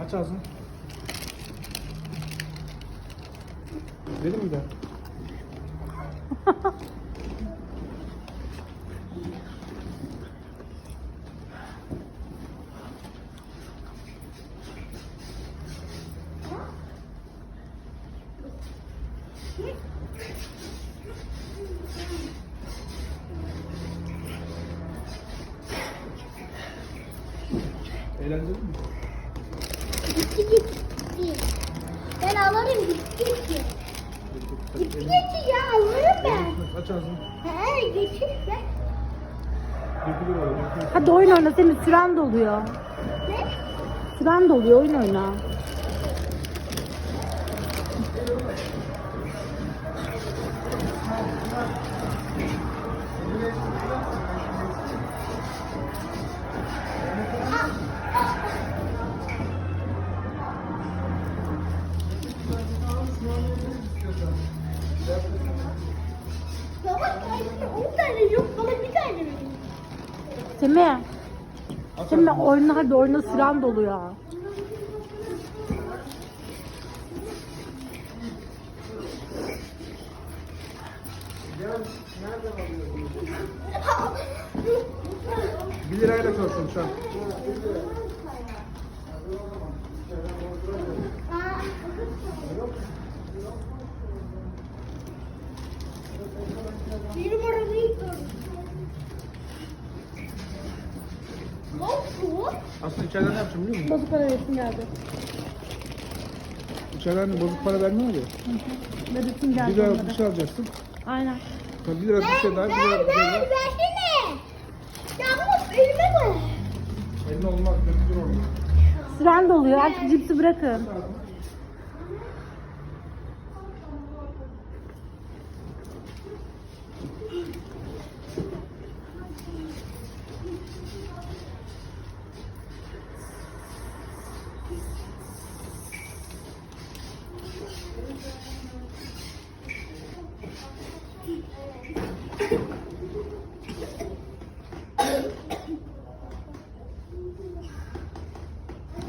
Aç ağzını. Dedim mi de? Eğlenceli mi? Gitti gitti. Ben alırım gitti gitti. Gitti gitti ya alırım ben. Aç ağzını. He geçir be. Dökülür orada. dökülür. Hadi oyun oyna senin süren doluyor. Ne? Süren doluyor oyun oyna. Kendine 10 tane yok bana bir tane verin. Semih. Semih oyna hadi oyna süren doluyor. Bir lirayla kalsın şu an. Aslında içeriden ne yapacağım biliyor musun? Bozuk para resim geldi. İçeriden bozuk para vermiyor ya. Ve resim Bir geldi. lira onlara. bir şey alacaksın. Aynen. Tabii bir lira bir şey daha, bir lira Ver bir şey ver daha. versene. Ya bunu elime koy. Eline olmaz, dökülür orada. Süren doluyor. Artık cipsi bırakın.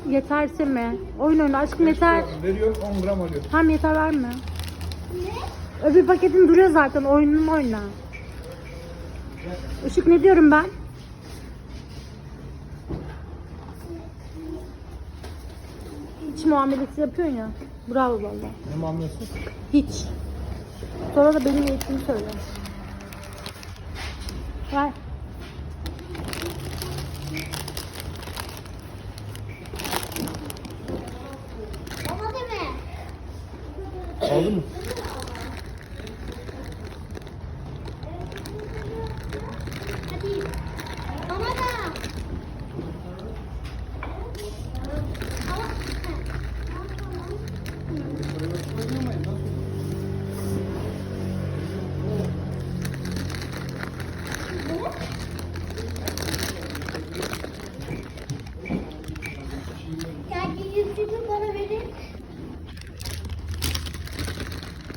Yeter Semih. Oyun oyna aşkım yeter. Veriyor 10 gram alıyor. Tam yeter verme. Ne? Öbür paketin duruyor zaten. Oyununu oyna. Işık ne diyorum ben? Hiç muamelesi yapıyorsun ya. Bravo valla. Ne mamlası? Hiç. Sonra da benim eğitimimi söyle. Ver. Bana deme. Aldın mı? Hadi. Bana da. Kanki yüzünü bana verin.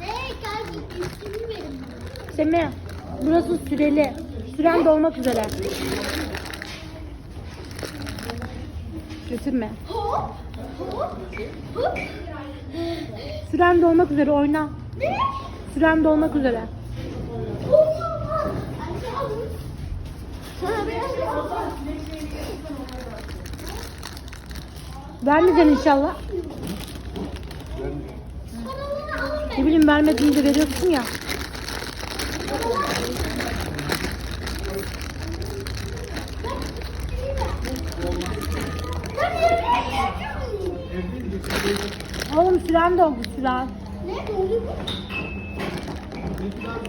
Hey kanki yüzünü verin Semih. Burası süreli. Süren dolmak üzere. Götürme. Süren dolmak üzere oyna. Ne? Süren dolmak üzere. Vermeyeceksin inşallah. Ne bileyim vermediğinde veriyorsun ya. Oğlum süren doldu süren. Ne oldu bu?